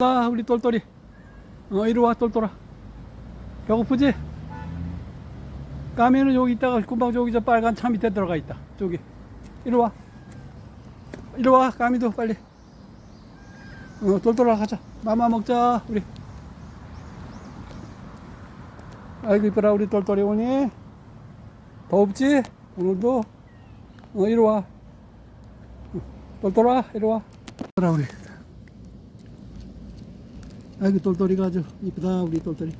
아 우리 똘똘이. 어 이리 와 똘똘아. 배고프지? 까미는 여기 있다가 금방 저기 저 빨간 차 밑에 들어가 있다. 저기. 이리 와. 이리 와 까미도 빨리. 어 똘똘아 가자. 마마 먹자 우리. 아이고 이뻐라 우리 똘똘이 오니. 더웁지? 오늘도? 어 이리 와. 어, 똘똘아 이리 와. 이뻐라 우리 아이고 똘똘이가 아주 이쁘다 우리 똘똘이.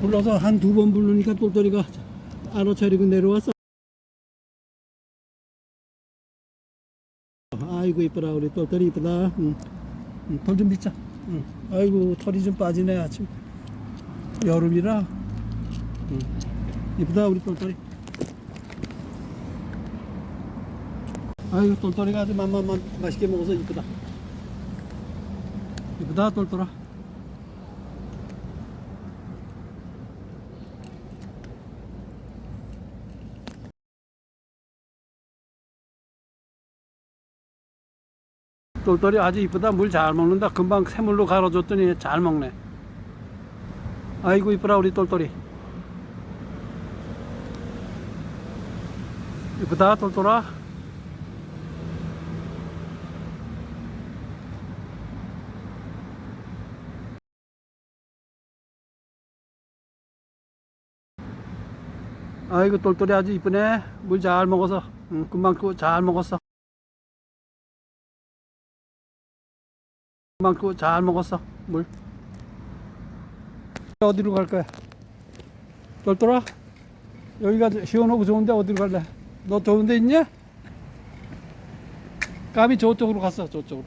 불러서 한 두 번 부르니까 똘똘이가 알아차리고 내려왔어. 아이고 이쁘다 우리 똘똘이 이쁘다. 응. 응, 털좀 빗자. 응. 아이고 털이 좀 빠지네 아침. 여름이라. 응. 이쁘다 우리 똘똘이. 아이고 똘똘이가 아주 맘맘만 맛있게 먹어서 이쁘다 이쁘다 똘똘아. 똘똘이 아주 이쁘다. 물 잘 먹는다. 금방 새물로 갈아줬더니 잘 먹네. 아이고 이쁘라 우리 똘똘이. 이쁘다 똘똘아 아이고 똘똘이 아주 이쁘네. 물 잘 먹어서. 응, 금방 그잘 먹었어. 금방 그잘 먹었어 물. 어디로 갈 거야? 똘똘아 여기가 시원하고 좋은데 어디로 갈래? 너 좋은 데 있냐? 까미 저쪽으로 갔어 저쪽으로